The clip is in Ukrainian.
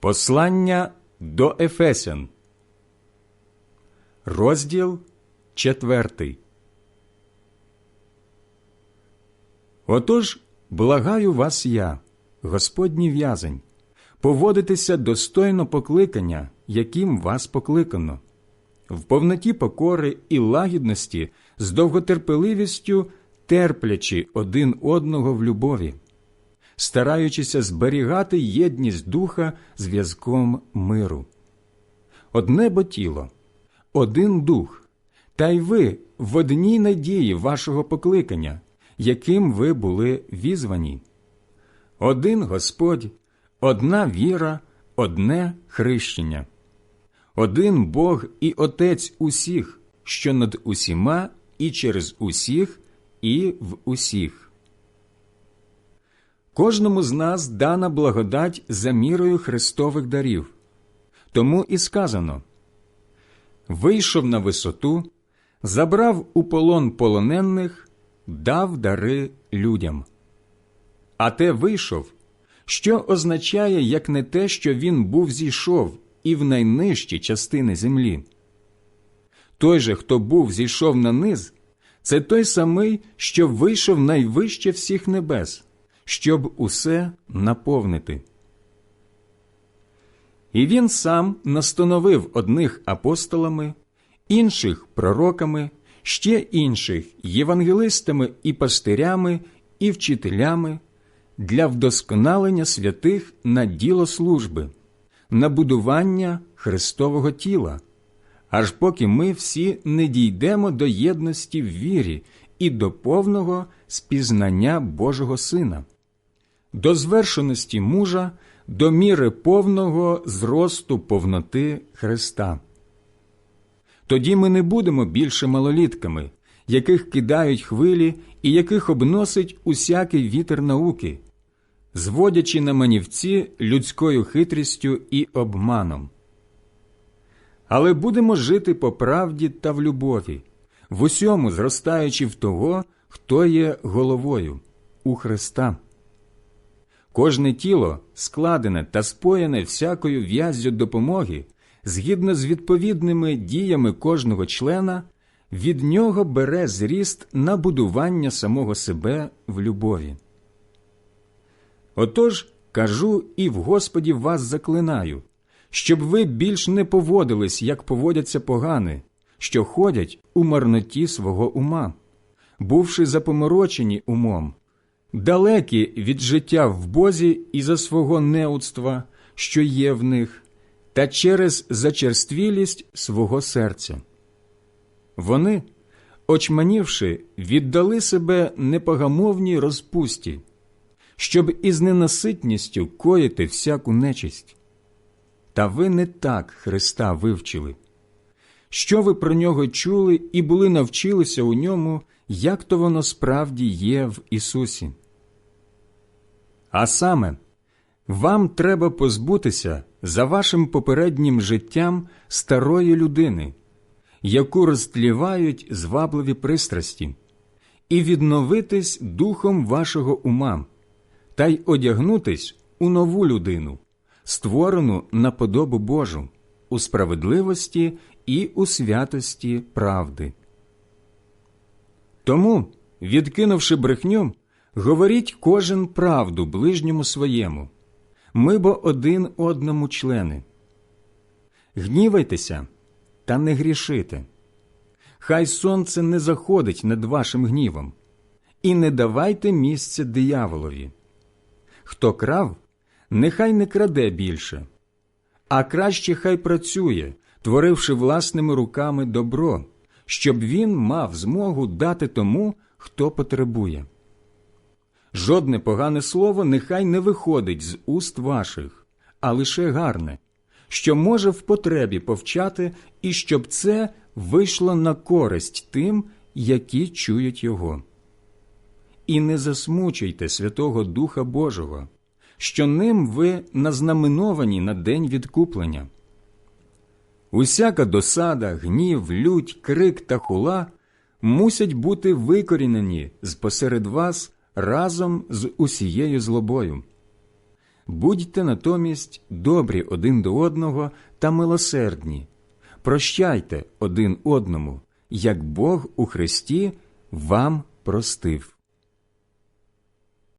Послання до Ефесян, розділ четвертий. Отож, благаю вас я, Господній в'язень, поводитися достойно покликання, яким вас покликано, в повноті покори і лагідності, з довготерпеливістю терплячи один одного в любові стараючися зберігати єдність духа зв'язком миру. Одне бо тіло, один дух, та й ви в одній надії вашого покликання, яким ви були візвані. Один Господь, одна віра, одне хрещення, один Бог і Отець усіх, що над усіма і через усіх, і в усіх. Кожному з нас дана благодать за мірою Христових дарів. Тому і сказано вийшов на висоту, забрав у полон полонених, дав дари людям. А те вийшов, що означає, як не те, що він був зійшов і в найнижчі частини землі. Той же, хто був зійшов на низ, це той самий, що вийшов найвище всіх небес щоб усе наповнити. І він сам настановив одних апостолами, інших пророками, ще інших євангелистами і пастирями і вчителями для вдосконалення святих на діло служби, на будування Христового тіла, аж поки ми всі не дійдемо до єдності в вірі і до повного спізнання Божого Сина до звершеності мужа, до міри повного зросту повноти Христа. Тоді ми не будемо більше малолітками, яких кидають хвилі і яких обносить усякий вітер науки, зводячи на манівці людською хитрістю і обманом. Але будемо жити по правді та в любові, в усьому зростаючи в того, хто є головою у Христа. Кожне тіло, складене та споєне всякою в'яззю допомоги, згідно з відповідними діями кожного члена, від нього бере зріст на будування самого себе в любові. Отож кажу і в Господі вас заклинаю, щоб ви більш не поводились, як поводяться погани, що ходять у марноті свого ума, бувши запоморочені умом далекі від життя в Бозі і за свого неудства, що є в них, та через зачерствілість свого серця. Вони, очманівши, віддали себе непогамовній розпусті, щоб із ненаситністю коїти всяку нечисть. Та ви не так Христа вивчили. Що ви про нього чули і були навчилися у ньому, як то воно справді є в Ісусі? А саме, вам треба позбутися за вашим попереднім життям старої людини, яку розтлівають звабливі пристрасті, і відновитись духом вашого ума, та й одягнутись у нову людину, створену на подобу Божу, у справедливості і у святості правди. Тому, відкинувши брехню, Говоріть кожен правду ближньому своєму, ми бо один одному члени. Гнівайтеся та не грішите. Хай сонце не заходить над вашим гнівом, і не давайте місця дияволові. Хто крав, нехай не краде більше, а краще хай працює, творивши власними руками добро, щоб він мав змогу дати тому, хто потребує. Жодне погане слово нехай не виходить з уст ваших, а лише гарне, що може в потребі повчати, і щоб це вийшло на користь тим, які чують його. І не засмучуйте Святого Духа Божого, що ним ви назнаменовані на день відкуплення. Усяка досада, гнів, лють, крик та хула мусять бути викорінені з посеред вас разом з усією злобою. Будьте натомість добрі один до одного та милосердні, прощайте один одному, як Бог у Христі вам простив.